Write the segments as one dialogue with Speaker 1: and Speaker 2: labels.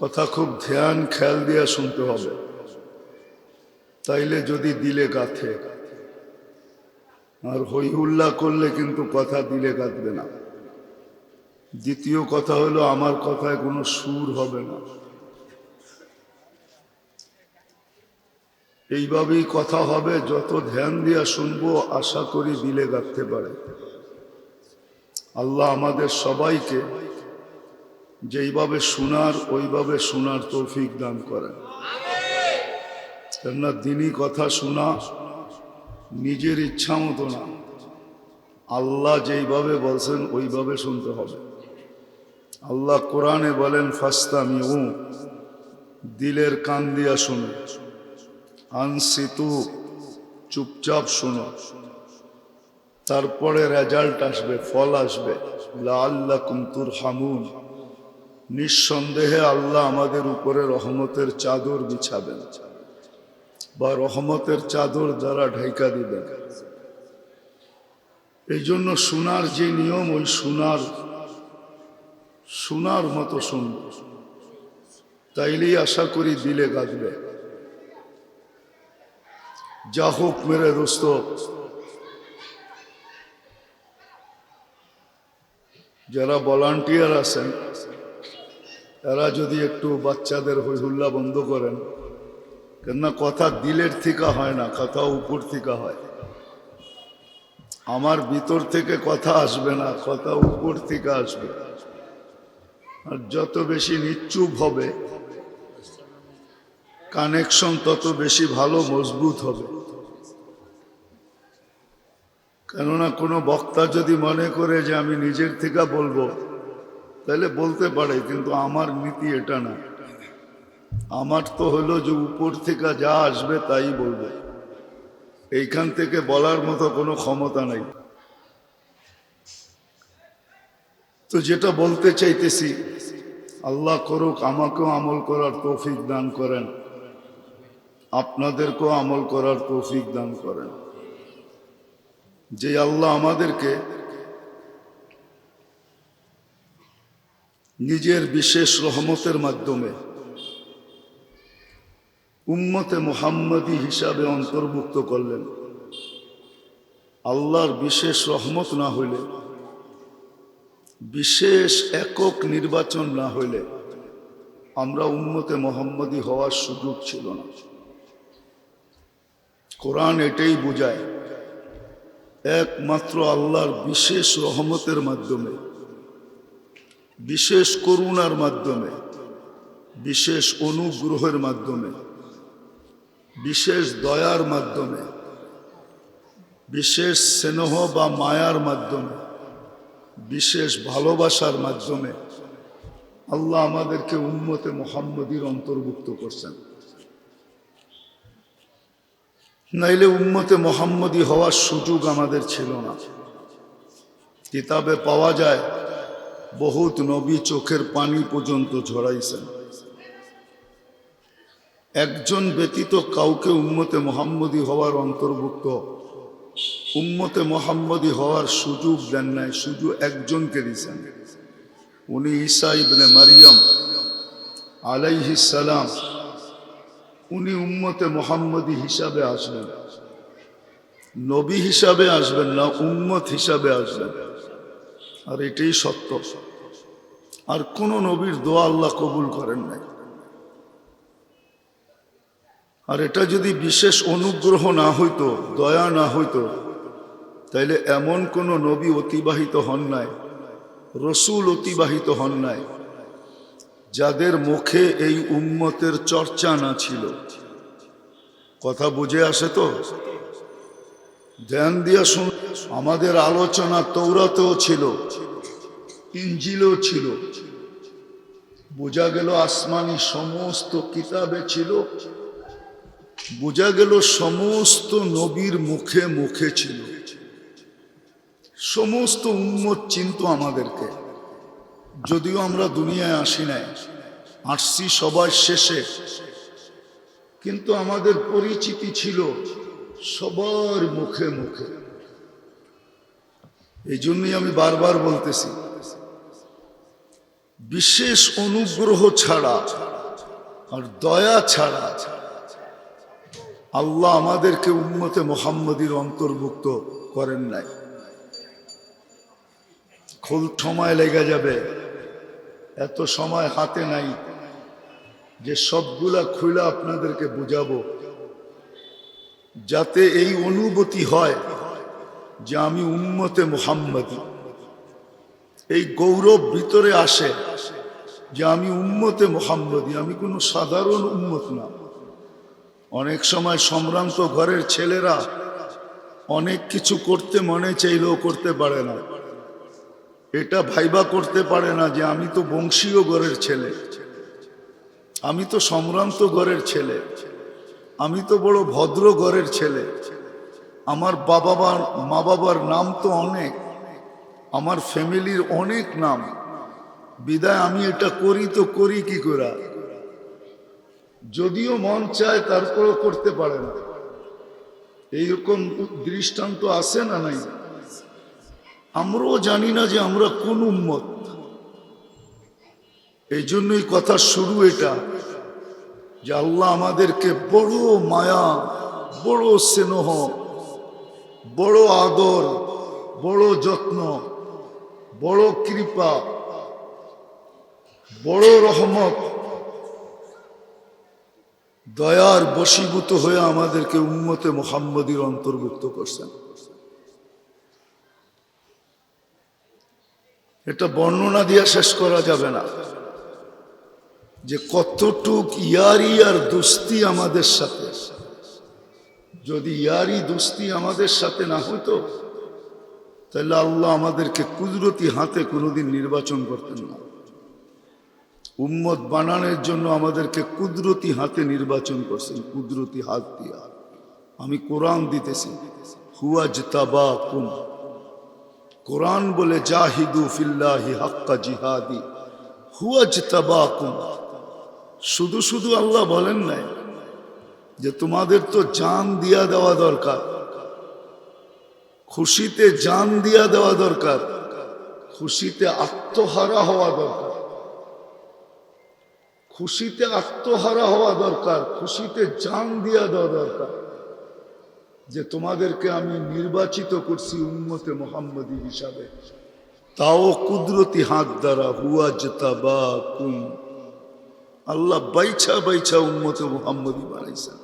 Speaker 1: কথা খুব ধ্যান, খেয়াল দিয়া শুনতে হবে। তাইলে যদি দিলে গাথে। আর হই হুল্লা করলে কিন্তু কথা দিলে গাঁথবে না। দ্বিতীয় কথা হলো, আমার কথায় কোনো সুর হবে না। এইভাবেই কথা হবে, যত ধ্যান দিয়া শুনব, আশা করি দিলে গাঁথতে পারে। আল্লাহ আমাদের সবাইকে যেইভাবে শোনার, ওইভাবে শোনার তৌফিক দান করেন। কেননা দিনই কথা শোনা নিজের ইচ্ছা মতো না। আল্লাহ যেইভাবে বলছেন, ওইভাবে শুনতে হবে। আল্লাহ কোরআনে বলেন ফাস্তামি উ দিলের কান দিয়া শুনো। আনসিতু, চুপচাপ শুনো। তারপরে রেজাল্ট আসবে, ফল আসবে। আল্লাহ কুমতুর হামুন নিঃসন্দেহে আল্লাহ আমাদের উপরে রহমতের চাদর বিছাবেন। বা রহমতের চাদর দ্বারা ঢাইকা দিবেন। এই জন্য সোনার যে নিয়ম, ওই সোনার সোনার মতো শুনব তাইলেই আশা করি দিলে গাঁথবে যা হোক মেরে দোস্ত। যারা ভলান্টিয়ার আছেন এরা যদি একটু বাচ্চাদের হইহুল্লা বন্ধ করেন, কেননা কথা দিলের থিকা হয় না কথা উপর থিকা হয়। আমার ভিতর থেকে কথা আসবে না, কথা উপর থেকে আসবে। আর যত বেশি নিশ্চুপ হবে, কানেকশন তত বেশি ভালো মজবুত হবে। কেননা কোনো বক্তা যদি মনে করে যে আমি নিজের থেকে বলব তাহলে বলতে পারে, কিন্তু আমার নীতি এটা না। আমার তো হলো যে উপর থেকে যা আসবে তাই বলবে। এইখান থেকে বলার মতো কোনো ক্ষমতা নাই। তো যেটা বলতে চাইতেছি, আল্লাহ করুক, আমাকেও আমল করার তৌফিক দান করেন। আপনাদেরকেও আমল করার তৌফিক দান করেন। যে আল্লাহ আমাদেরকে নিজের বিশেষ রহমতের মাধ্যমে উম্মতে মোহাম্মদী হিসাবে অন্তর্ভুক্ত করলেন। আল্লাহর বিশেষ রহমত না হইলে, বিশেষ একক নির্বাচন না হইলে আমরা উম্মতে মোহাম্মদী হওয়ার সুযোগ ছিল না। কোরআন এটাই বোঝায়, একমাত্র আল্লাহর বিশেষ রহমতের মাধ্যমে বিশেষ করুণার মাধ্যমে, বিশেষ অনুগ্রহের মাধ্যমে, বিশেষ দয়ার মাধ্যমে, বিশেষ স্নেহ বা মায়ার মাধ্যমে, বিশেষ ভালোবাসার মাধ্যমে আল্লাহ আমাদেরকে উন্মতে মোহাম্মদীর অন্তর্ভুক্ত করছেন। নাইলে উম্মতে মোহাম্মদী হওয়ার সুযোগ আমাদের ছিল না। কিতাবে পাওয়া যায় বহুত নবী চোখের পানি পর্যন্ত ঝরাইছেন। একজন ব্যতীত কাউকে উম্মতে মোহাম্মদী হওয়ার অন্তর্ভুক্ত, উম্মতে মোহাম্মদী হওয়ার সুযোগ দেন নাই, শুধু একজনকে দিয়েছেন উনি ঈসা ইবনে মারিয়াম সালাম। উনি উম্মতে মোহাম্মদী হিসাবে আসবেন। নবী হিসাবে আসবেন না, উম্মত হিসাবে আসবেন। আর এটাই সত্য। আর কোন নবীর দোয়া আল্লাহ কবুল করেন নাই। আর এটা যদি বিশেষ অনুগ্রহ না হইতো, দয়া না হইতো, তাইলে এমন কোন নবী অতিবাহিত হন নাই, রসুল অতিবাহিত হন নাই, যাদের মুখে এই উম্মতের চর্চা না ছিল। কথা বুঝে আসে তো? ধ্যান দিয়া শুন, আমাদের আলোচনা তৌরাতেও ছিল, ইঞ্জিলও ছিল। বোঝা গেল আসমানি সমস্ত কিতাবে ছিল, বোঝা গেল সমস্ত নবীর মুখে মুখে ছিল। সমস্ত উম্মত চিন্ত আমাদেরকে। যদিও আমরা দুনিয়ায় আসি নাই, আসছি সবার শেষে। কিন্তু আমাদের পরিচিতি ছিল সবার মুখে মুখে। এই জন্যই আমি বারবার বলতেছি, বিশেষ অনুগ্রহ ছাড়া আর দয়া ছাড়া আল্লাহ আমাদেরকে উন্মতে মোহাম্মদীর অন্তর্ভুক্ত করেন নাই। খোল সময় লেগে যাবে, এত সময় হাতে নাই, যে সবগুলা খুলে আপনাদেরকে বুঝাবো। যাতে এই অনুভূতি হয় যে আমি উন্মতে মোহাম্মদী। এই গৌরব ভিতরে আসে যে আমি উম্মতে মোহাম্মদী, আমি কোনো সাধারণ উম্মত না। অনেক সময় সম্ভ্রান্ত ঘরের ছেলেরা অনেক কিছু করতে মনে চাইলেও করতে পারে না। এটা ভাইবা করতে পারে না যে আমি তো বংশীয় ঘরের ছেলে। আমি তো সম্ভ্রান্ত ঘরের ছেলে। আমি তো বড় ভদ্র ঘরের ছেলে। আমার বাবা মা বাবার নাম তো অনেক। আমার ফ্যামিলির অনেক নাম। বিদায় আমি এটা করি তো করি কি করা? যদিও মন চায় তারপরেও করতে পারে না। এইরকম দৃষ্টান্ত আছে না নাই? আমরাও জানি না যে আমরা কোন উম্মত। এই জন্যই কথা শুরু এটা। যে আল্লাহ আমাদেরকে বড় মায়া, বড় স্নেহ, বড় আদর, বড় যত্ন, বড় কৃপা, বড় রহমত, দয়ার বশীভূত হয়ে আমাদেরকে উম্মতে মোহাম্মদীর অন্তর্ভুক্ত করছেন। এটা বর্ণনা দিয়া শেষ করা যাবে না। যে কতটুক ইয়ারি আর দুস্তি আমাদের সাথে। যদি ইয়ারি দুস্তি আমাদের সাথে না হতো তাহলে আল্লাহ আমাদেরকে কুদরতি হাতে কোনোদিন নির্বাচন করতেন না। উম্মত বানানোর জন্য আমাদেরকে কুদরতি হাতে নির্বাচন করছেন, কুদরতি হাত দিয়া। আমি কোরআন দিতেছি হুয়াজ তাবা কুম কোরআন বলে জাহিদু ফিল্লাহি হাক্কা জিহাদি হুয়াজ তাবা কুম শুধু শুধু আল্লাহ বলেন নাই যে তোমাদের তো জান দিয়া দেওয়া দরকার। খুশিতে জান দিয়া দেওয়া দরকার। খুশিতে আত্মহারা হওয়া দরকার। খুশিতে আত্মহারা হওয়া দরকার, খুশিতে জান দিয়া দেওয়া দরকার। যে তোমাদেরকে আমি নির্বাচিত করছি উন্মতে মোহাম্মদী হিসাবে। তাও কুদরতি হাত দ্বারা, হুয়া জেতা বা কুম আল্লাহ বাইছা বাইছা উন্মতে মোহাম্মদী বানাইছেন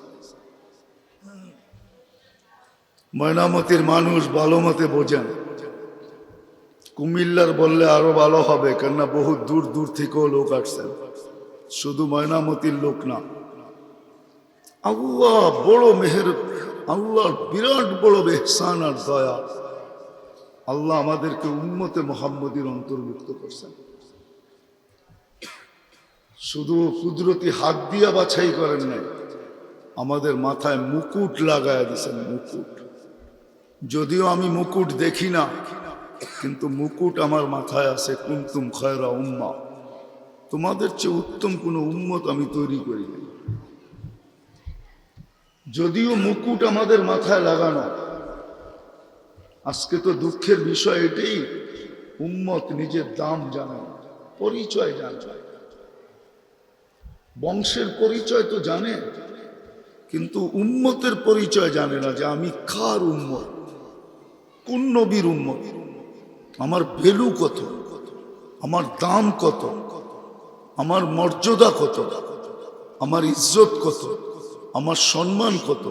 Speaker 1: ময়নামতির মানুষ ভালো মতে বোঝেন কুমিল্লার বললে আরও ভালো হবে, কেননা বহু দূর দূর থেকেও লোক আসছেন শুধু ময়নামতির লোক না। আল্লাহ বড় মেহের, আল্লাহর বিরাট বড় বেহসান আর দয়া। আল্লাহ আমাদেরকে উন্মতে মোহাম্মদীর অন্তর্ভুক্ত করছেন। শুধু কুদরতি হাত দিয়া বাছাই করেন নাই, আমাদের মাথায় মুকুট লাগায় দিছেন মুকুট। যদিও আমি মুকুট দেখি না, কিন্তু মুকুট আমার মাথায় আছে, কুন্তুম খয়রা উম্মা। তোমাদের চেয়ে উত্তম কোনো উম্মত আমি তৈরি করি যদিও মুকুট আমাদের মাথায় লাগানো, আজকে তো দুঃখের বিষয় এটাই, উম্মত নিজের দাম জানে পরিচয় জানে বংশের পরিচয় তো জানে, কিন্তু উম্মতের পরিচয় জানে না যে আমি কার উম্মত, কোন নবীর উম্মত, আমার ভ্যালু কত, আমার দাম কত, আমার মর্যাদা কত, আমার ইজ্জত কত, আমার সম্মান কত।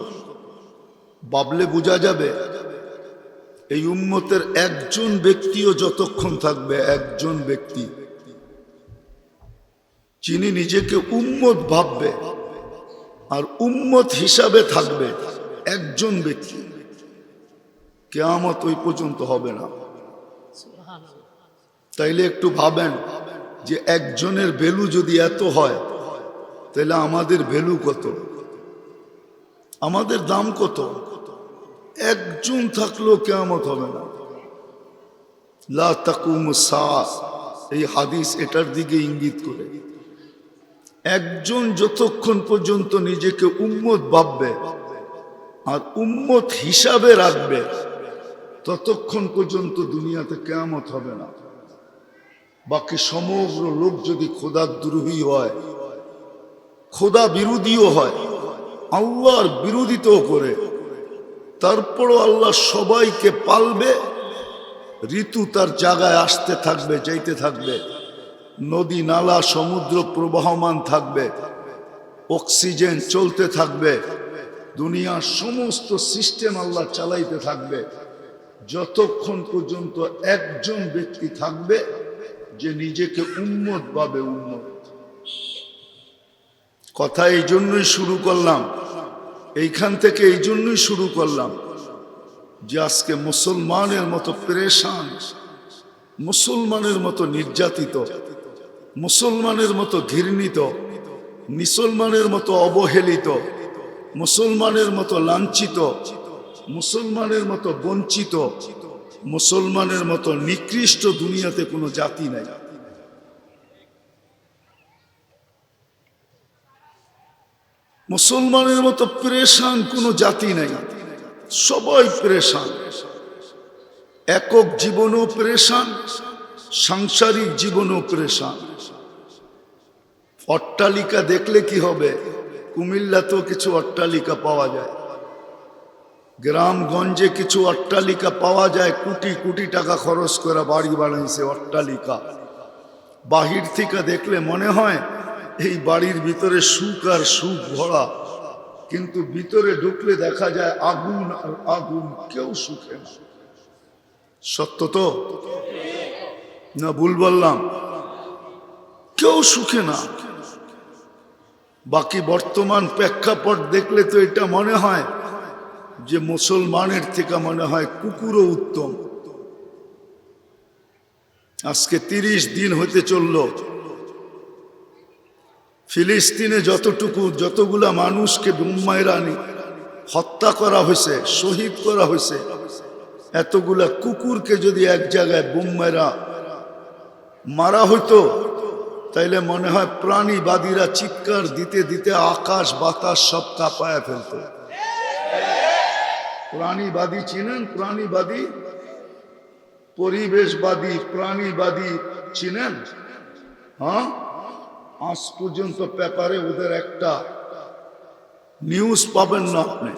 Speaker 1: বাবলে বোঝা যাবে, এই উম্মতের একজন ব্যক্তিও যতক্ষণ থাকবে একজন ব্যক্তি। যিনি নিজেকে উম্মত ভাববে আর উম্মত হিসাবে থাকবে একজন ব্যক্তি। কেয়ামত ওই পর্যন্ত হবে না। তাইলে একটু ভাবেন যে একজনের ভ্যালু যদি এত হয় তাহলে আমাদের ভ্যালু কত? আমাদের দাম কত? একজন থাকলেও কেয়ামত হবে না। লা তাকুম এই হাদিস এটার দিকে ইঙ্গিত করে। একজন যতক্ষণ পর্যন্ত নিজেকে উম্মত ভাববে আর উম্মত হিসাবে রাখবে, ততক্ষণ পর্যন্ত দুনিয়াতে কেয়ামত হবে না। বাকি সমগ্র লোক যদি খোদার দ্রোহী হয়, খোদা বিরোধীও হয়, আল্লাহর বিরোধিতাও করে, তারপরও আল্লাহ সবাইকে পালবে, ঋতু তার জায়গায় আসতে থাকবে, যাইতে থাকবে। নদী, নালা, সমুদ্র প্রবাহমান থাকবে, অক্সিজেন চলতে থাকবে, দুনিয়ার সমস্ত সিস্টেম আল্লাহ চালাইতে থাকবে। যতক্ষণ পর্যন্ত একজন ব্যক্তি থাকবে, যে নিজেকে উন্মত ভাবে উন্মত। কথা এই জন্যই শুরু করলাম, এইখান থেকে এই জন্যই শুরু করলাম, যে আজকে মুসলমানের মতো প্রেশান, মুসলমানের মতো নির্যাতিত মুসলমানের মতো ঘৃণিত, মুসলমানের মতো অবহেলিত, মুসলমানের মতো লাঞ্ছিত, মুসলমানের মতো বঞ্চিত, মুসলমানের মতো নিকৃষ্ট দুনিয়াতে কোনো জাতি নাই। মুসলমানের মতো প্রেশান কোনো জাতি নাই। সবাই প্রেশান। একক জীবনও প্রেশান, সাংসারিক জীবনও প্রেশান। অট্টালিকা দেখলে কি হবে? কুমিল্লাতেও কিছু অট্টালিকা পাওয়া যায়। গ্রামগঞ্জে কিছু অট্টালিকা পাওয়া যায়, কোটি কোটি টাকা খরচ করে বাড়ি বানাইছে অট্টালিকা। বাহির থেকে দেখলে মনে হয় এই বাড়ির ভিতরে সুখ আর সুখ ভরা। কিন্তু ভিতরে ঢুকলে দেখা যায় আগুন আর আগুন, কেউ সুখে না। সত্য তো? না, ভুল বললাম। কেউ সুখে না। বাকি বর্তমান প্রেক্ষাপট দেখলে তো এটা মনে হয় যে মুসলমানের থেকে মনে হয় কুকুরও উত্তম। আজকে তিরিশ দিন হতে চলল। ফিলিস্তিনে যতটুকু, যতগুলা মানুষকে বুম্মাইরানি হত্যা করা হয়েছে, শহীদ করা হয়েছে, এতগুলা কুকুরকে যদি এক জায়গায় বুম্মাইরা মারা হইতো তাইলে মনে হয় প্রাণীবাদীরা চিৎকার দিতে দিতে আকাশ, বাতাস সব কাঁপায় ফেলতো। প্রাণীবাদী চিনেন? প্রাণীবাদী? পরিবেশবাদী, প্রাণীবাদী চিনেন? হ্যাঁ? আজ পর্যন্ত পেপারে ওদের একটা নিউজ পাবেন না আপনি।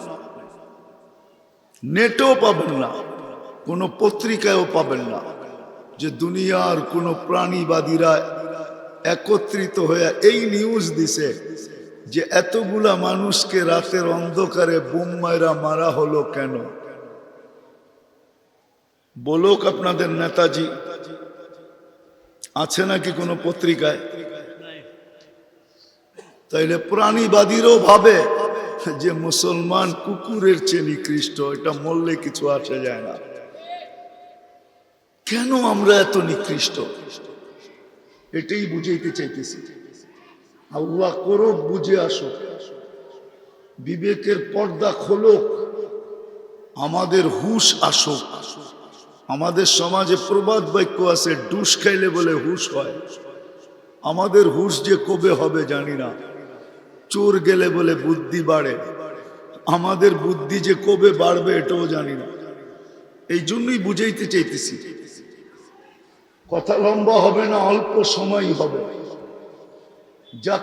Speaker 1: নেটেও পাবেন না। কোনো পত্রিকায়ও পাবেন না যে দুনিয়ার কোনো প্রাণীবাদীরা একত্রিত হয়ে এই নিউজ দিছে যে এতগুলা মানুষকে রাতের অন্ধকারে বোম্মাইরা মারা হলো কেন? বলুক আপনাদের নেতাজি, আছে নাকি কোনো পত্রিকায়? তাইলে প্রাণীবাদীরও ভাবে যে মুসলমান কুকুরের চেয়ে নিকৃষ্ট, এটা মরলে কিছু আসে যায় না। কেন আমরা এত নিকৃষ্ট? এটাই বুঝাইতে চাইতেছি। আল্লাহ করুক, বুঝে আসুক। বিবেকের পর্দা খোলক, আমাদের হুশ আসুক। আমাদের সমাজে প্রবাদ বাক্য আছে ডুস খাইলে বলে হুশ হয়। আমাদের হুশ যে কবে হবে জানি না। চোর গেলে বলে বুদ্ধি বাড়ে। আমাদের বুদ্ধি যে কবে বাড়বে এটাও জানি না। এই জন্যই বুঝাইতে চাইতেছি। কথা লম্বা হবে না অল্প সময় হবে। যা